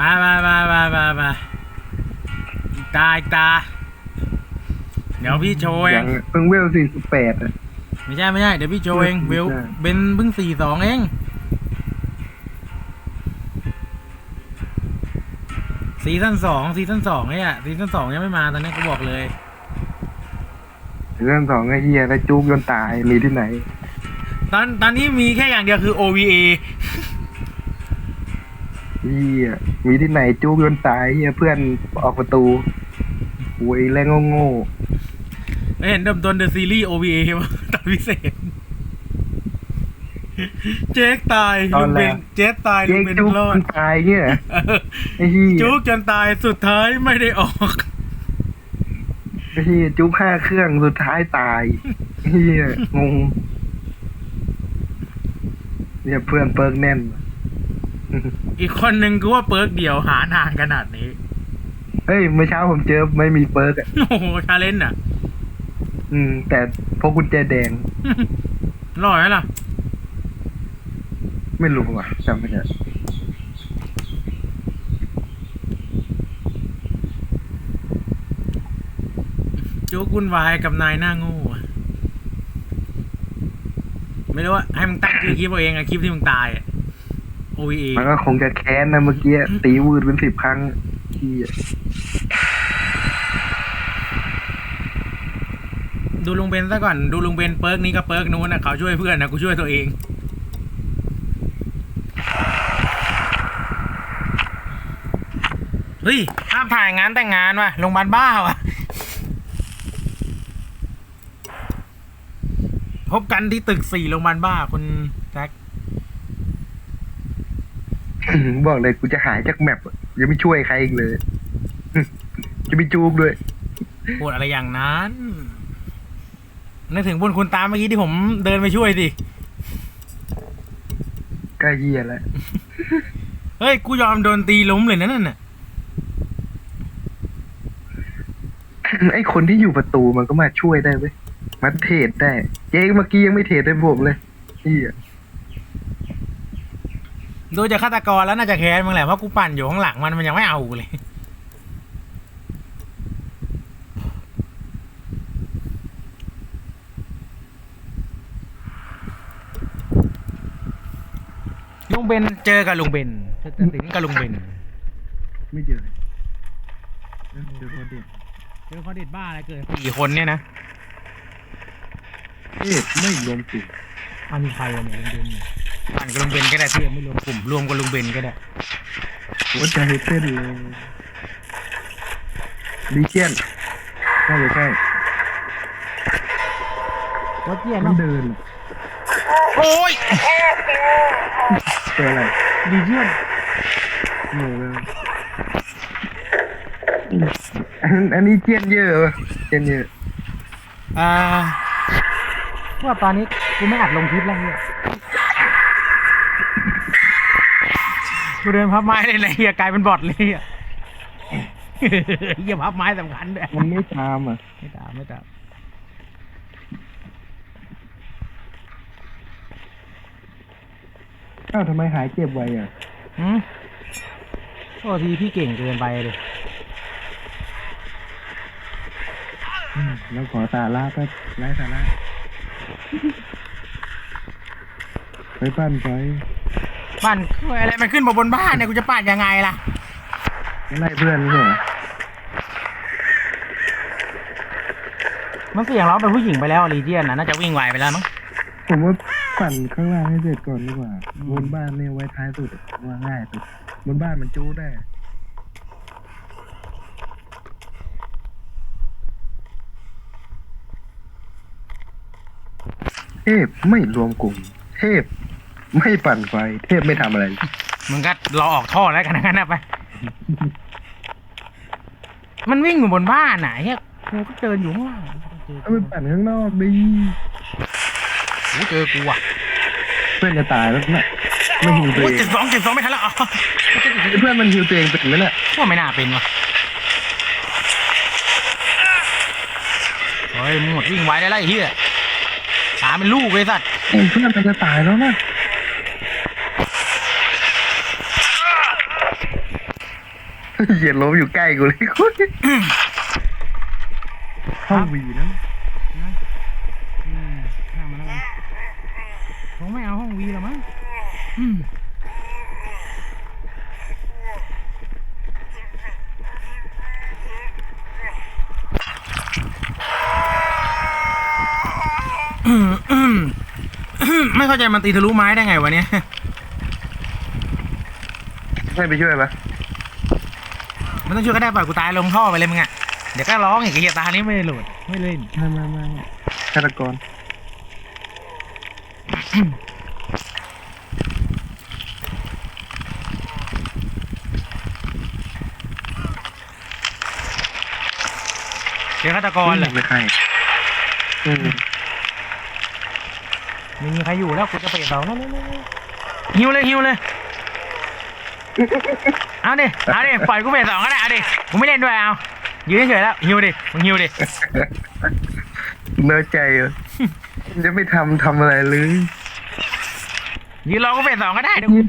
ไปไปไปไปไปอีกตาอีกตา เดี๋ยวพี่โชว์เอยังงเพิ่งเวลสี่สิบแปดอะไม่ใช่ไม่ใช่เดี๋ยวพี่โชว์เองไม่เวลใช่เป็นเพิ่งสี่สองเองซีซั่นสองซีซั่นสองเนี่ยซีซั่นสองยังไม่มาตอนนี้กูบอกเลย เรื่องสองไอ้เหี้ยแล้วจุกจนตายมีที่ไหน ตอนตอนนี้มีแค่อย่างเดียวคือ OVA เหี้ยมีที่ไหนจุกจนตายเหี้ยเพื่อนออกประตูโวยแรงโง่ไม่เห็นเดิมต้นเดอะซีรีส์ OVA วะตอนพิเศษ เจ๊กตายลุงเป็นเจ๊กตายๆลุเจ๊งกเป็นจุกรอจดนตายเงี้ยเออไอ้เหี้ยจุกจนตายสุดท้ายไม่ได้ออก ไอ้เหี้ยจุกห้าเครื่องสุดท้ายตายไอ้เหี้ยงงเนี่ยเพื่อนเปิร์กแน่น อีกคนหนึ่งกูว่าเปิร์กเดียวหานานขนาดนี้ เฮ้ยเมื่อเช้าผมเจอไม่มีเปิร์กอะโอ้โหชาเลนจ์อะ อืม แต่พกกุญแจแดงรอดไหมล่ะ ไม่รู้ว่ะจำไม่ได้จุกวุ่นวายกับนายหน้าโง่อะไม่รู้ว่าให้มึงตั้งชื่อคลิปเอาเองอะคลิปที่มึงตายอะ OVA มันก็คงจะแค้นนะเมื่อกี้ตีวืดเป็นสิบครั้งที่ดูลุงเบนซะก่อนดูลุงเบนเปิร์กนี้กับเปิร์กนู้นนะเขาช่วยเพื่อนนะกูช่วยตัวเองเฮ้ยห้ามถ่ายงานแต่งงานว่ะโรงพยาบาลบ้าว่ะ พบกันที่ตึกสี่โรงพยาบาลบ้าคุณแจ็ค บอกเลยกูจะหายจากแมปอะยังไม่ช่วยใครอีกเลย จะไม่จูบด้วย พูดอะไรอย่างนั้น นึกถึงบุญคุณตามเมื่อกี้ที่ผมเดินไปช่วยสิ ก็เฮียแล้วเฮ้ย กูยอมโดนตีล้มเลยนะนั่นน่ะ ไอ้คนที่อยู่ประตูมันก็มาช่วยได้เว้ยมาเทรดได้ เจ๊เมื่อกี้ยังไม่เทรดได้ผมเลยเฮีย ดูจากฆาตกรแล้วน่าจะแค้นมึงแหละเพราะกูปั่นอยู่ข้างหลังมันมันยังไม่เอากูเลย ลุงเบนเจอกับลุงเบนเจอถึงกับลุงเบนไม่เจอเลยเจอคนเด็ดเจอเขาเด็ดบ้าอะไรเกิดสี่คนเนี่ยนะเอ๊ะไม่รวมกลุ่ม อันนี้ใครวะเนี่ยลุงเบนเนี่ยปั่นกับลุงเบนก็ได้ที่ไม่รวมกลุ่มรวมกับลุงเบนก็ได้หัวใจเต้นเลยดีเจียนใช่ใช่วัดเจียนมันเดินโอ้ยเจออะไรดีเจียนโง่เลยอันอันนี้เจียนเยอะวะเจียนเยอะอ่าว่าตอนนี้ กูไม่อัดลงคลิปแล้วเนี่ยกูเดินพับไม้เลยนะเฮียกลายเป็นบอทเลยอะเฮียพับไม้สำคัญด้วยมันไม่ตามอะ ไม่ตามไม่ตามอ้าวทำไมหายเจ็บไวอะหืมโทษทีพี่เก่งเกินไปเลยอืมแล้วขอสาระก็ไร้สาระ ไปปั้นไปบ้านอะไรมันขึ้นมาบนบ้านเนี่ยกูจะปั่นยังไงล่ะไล่เพื่อนไม่ใช่เหรอมันเสียงร้องเป็นผู้หญิงไปแล้วลีเจียนนะน่าจะวิ่งไวไปแล้วมั้งผมว่าปั่นข้างล่างให้เสร็จก่อนดีกว่าอืมบนบ้านเนี่ยไว้ท้ายสุดอะว่าง่ายสุดบนบ้านมันจู้ได้เทพไม่รวมกลุ่ม เทพ ไม่ปั่นไฟ เทพไม่ทำอะไร มึงก็รอออกท่อแล้วกันนะไป มันวิ่งอยู่บนบ้านไหนะเฮียกูก็เดินอยู่ข้างล่างเอาไปปั่นข้างนอกดิโอ้เจอกูอะเพื่อนจะตายแล้วนะไม่หิวตัวโอ้เองเจ็ดสองเจ็ดสองไม่ทันแล้วอ๋อเพื่อนมันหิวตัวเองเป็นไหมเนี่ยว่าไม่น่าเป็นวะเฮ้ยมึงหมดวิ่งไวได้แล้วไอ้เหี้ยตามเป็นลูกเลยสัตว์เอ้ยเพื่อนมันจะตายแล้วนะ เหยียดล้มอยู่ใกล้กูเลยคุณห้องวีนะนะอืมข้ามมาแล้วกันคงไม่เอาห้องวีหรอมั้งอืมไม่เข้าใจมันตีทะลุไม้ได้ไงวะเนี่ยให้ไปช่วยปะ มันต้องช่วยก็ได้ปล่อยกูตายลงท่อไปเลยมึงอะเดี๋ยวก็ร้องอีกไอ้เหี้ยตานี้ไม่ได้โหลดไม่เล่นมามามาฆาตกรเดี๋ยวฆาตกรเหรอไม่ใครอืมไม่มีใครอยู่แล้วกูจะเปลี่ยนเสาแล้วหิวเลยหิวเลย เอาดิ เอาดิ ปล่อยกูเปลี่ยนสองก็ได้ เอาดิกูไม่เล่นด้วยเอายืนเฉยๆแล้วหิวดิมึงหิวดิ เนื้อใจเหรอจะไม่ทำทำอะไรเลยยืนรอกูเปลี่ยนสองก็ได้เดี๋ยวกู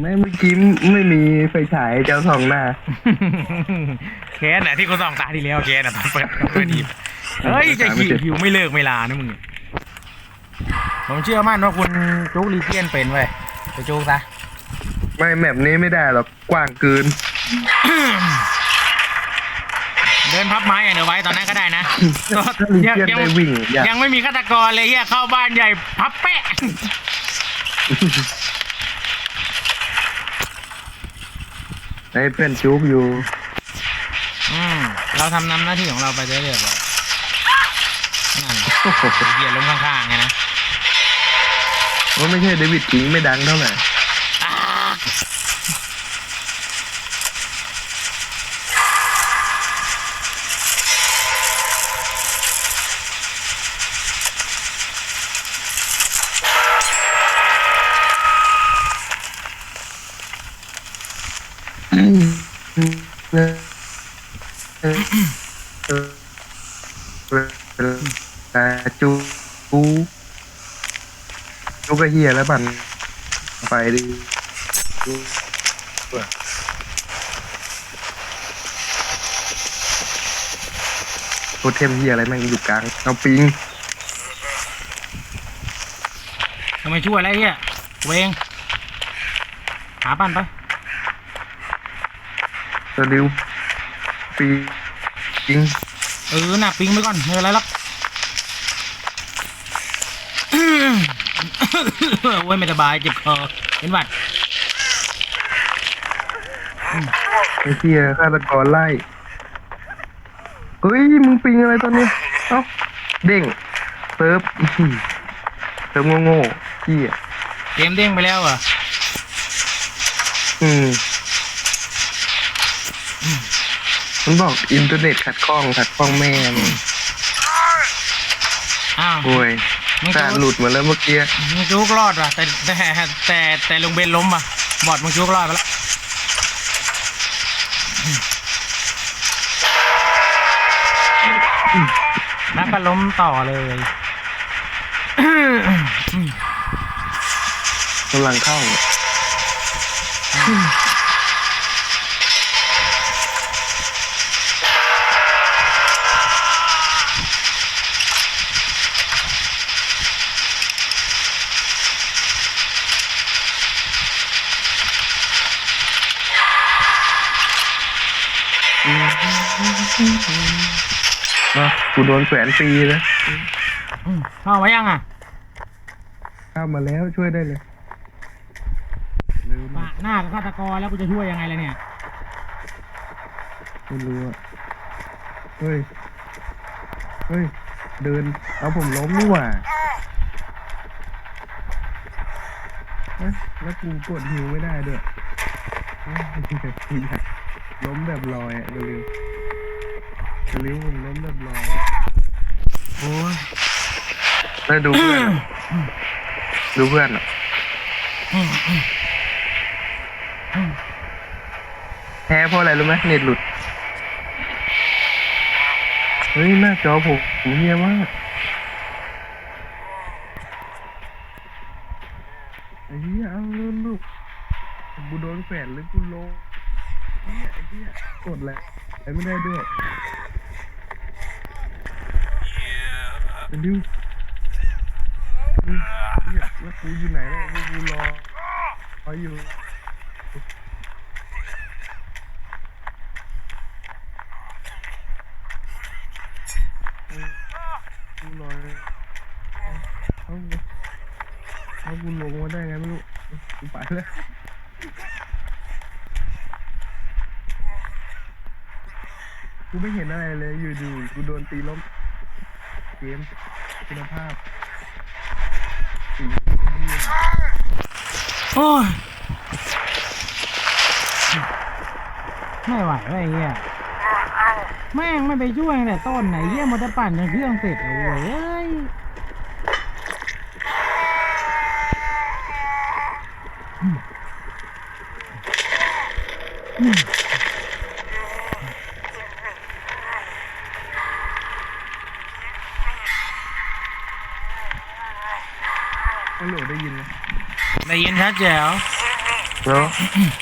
ไม่เมื่อกี้ไม่มีไฟฉายเจ้าสองหน้าแค้นน่ะที่กูส่องตาที่แล้วแค้นน่ะตอนเปิดเปิดดีเฮ้ยจะหิวหิวไม่เลิกไม่ลานะมึง ผมเชื่อมั่นว่าคุณจุกลีเจียนเป็นเว้ยไปจุกซะ ไม่แมปนี้ไม่ได้หรอกกว้างเกิน เดินพับไม้อย่างเดียวไว้ตอนนั้นก็ได้นะถ้าลีเจียนได้วิ่งอยาก ยังไม่มีฆาตกรเลยเฮียเข้าบ้านใหญ่พับแปะ ให้เพื่อนจูบอยู่ อืมเราทำนำหน้าที่ของเราไปเรื่อยๆก่อนนั่นโอ้โหเหยียดลงข้างๆไงนะ ว่าไม่ใช่เดวิดคิงไม่ดังเท่าไหร่ แต่จูจูจูก็เฮียแล้วบันไปดิจูโทเทมเฮียอะไรแม่งอยู่กลางเอาปิงทำไมช่วยอะไรเฮียเวงหาปั้นไปตัวริวปิงปิง เออน่ะปิงไปก่อนไม่เป็นไรหรอกโอ้ยไม่สบายเจ็บคอเป็นหวัดไอ้เฮียฆาตกรไล่เฮ้ยมึงปิงอะไรตอนนี้เอ้าเด้งเซิร์ฟอื้อหือเซิร์ฟโง่ๆเฮียเกมเด้งไปแล้วเหรอะอืม มันบอกอินเทอร์เน็ตขัดข้องขัดข้องแม่มึงอ้าวโอ้ยมึงสาดหลุดมาแล้วเมื่อกี้มึงจุกรอดว่ะแต่แต่แต่แต่ลุงเบนล้มว่ะบอดมึงจุกรอดไปแล้วแล้วก็ล้มต่อเลยกำลังเข้า เนาะกูโดนแขวนฟรีนะอืมเข้ามายังอะเข้ามาแล้วช่วยได้เลยลืมปะหน้ากับฆาตกรแล้วกูจะช่วยยังไงล่ะเนี่ย ไม่รู้อะเฮ้ย เฮ้ย เดินเอาผมล้มนี่หว่าเอ้ยแล้วกูกดฮิวไม่ได้ด้วยเอ้ยล้มแบบลอยอะเร็วๆ เร็วผมล้มแบบลอยโอ้ยแล้ดูเพื่อนอะดูเพื่อนอะแพ้เพราะอะไรรู้ไหมเน็ตหลุด เฮ้ยหน้าจอผมผมเฮียมากไอ้เหี้ยเอาลูกกูโดนแฝนหรือกูลงไอ้เหี้ยกดแหล้วไอ้ไม่ได้ด้วยไอ้ดิวเฮ้ยเหี้ยแล้ว กูอยู่ไหนแล้วกูรอรออยู่กูรอเอาเอาเอากูลงมาได้ไงไม่รู้กูไปแล้วกูไม่เห็นอะไรเลยอยู่ๆกูโดนตีล้มเกมคุณภาพ โอ้ยไม่ไหวแล้วไอ้เหี้ยแม่งไม่ไปช่วยแต่ต้นไหนเยี่ยมันจะปั่นจนเครื่องเสร็จเอาเว้ยเอ้ย ฮัลโหลได้ยินไหมได้ยินชัดแจ๋วเนาะ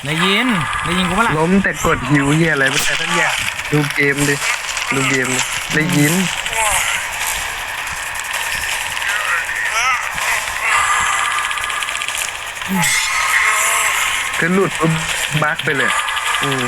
ได้ยินได้ยินกูปะล่ะล้มแต่กดหิวเหี้ยอะไรไม่ได้ทั้งอย่างดูเกมดิดูเกมดิได้ยินคือหลุดปุ๊บบั๊กไปเลย อืม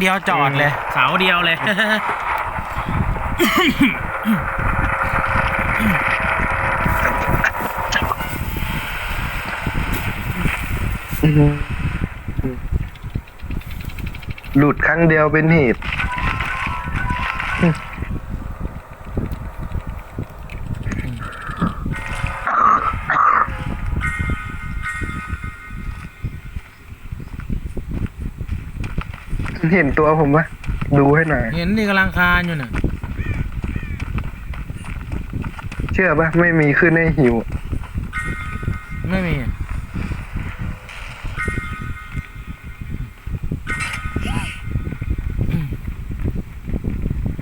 เดียวจอดเลย เสาเดียวเลยอื้อหือหลุดครั้งเดียวเป็นเหตุ เห็นตัวผมปะดูให้หน่อย เห็นนี่กำลังคานอยู่น่ะ เชื่อปะไม่มีขึ้นให้หิว ไม่มี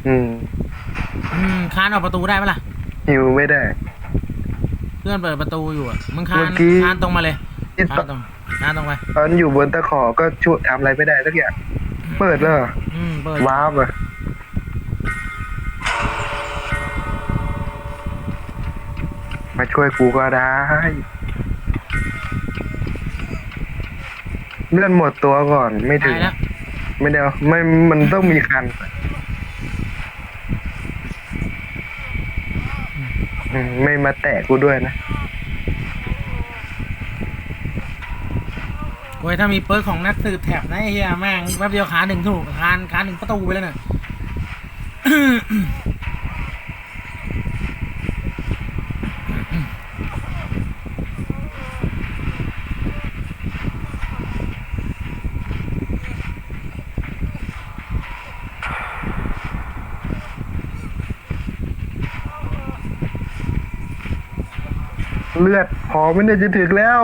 อืม อืมคานออกประตูได้ปะล่ะ หิวไม่ได้ เพื่อนเปิดประตูอยู่อะ มึงคาเมื่นอกี้ คานตรงมาเลย ที่คานตรงคานตรงไปตอนอยู่บนตะขอก็ช่วยทำอะไรไม่ได้สักอย่าง เปิดแล้วเหรออืมเปิดว้าบอะมาช่วยกูก็ได้ เลื่อนหมดตัวก่อนไม่ถึตางยแล้วไม่ได้เอาไม่มันต้องมีคันอืมไม่มาแตะกูด้วยนะ โอ้ยถ้ามีเปิร์กของนักสืบแถบนะไอ้เฮียแม่งแป๊บเดียวขาหนึ่งถูกคานคาหนึ่งประตูไปแล้วน่ะเลือดพอไม่ได้จะถึงแล้ว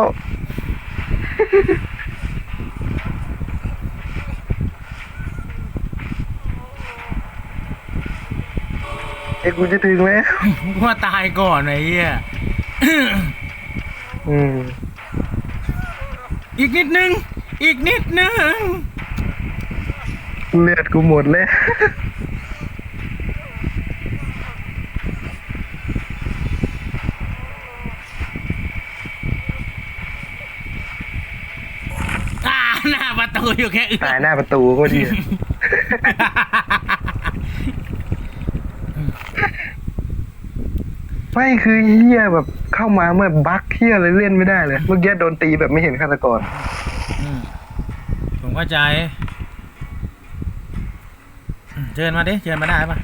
ไอ้กูจะถึงแล้วกูว่าตายก่อนไอ้เฮียอืมอีกนิดนึง อีกนิดนึง เลือดกูหมดแล้วอ่าหน้าประตูอยู่แค่อึตายหน้าประตูก็ดี ไม่คือเฮียแบบเข้ามาเมื่อบั๊กเฮียเลยเล่นไม่ได้เลย เมื่อกี้โดนตีแบบไม่เห็นฆาตกรอืมผมเข้าใจ เชิญมาดิ เชิญมาได้ปะ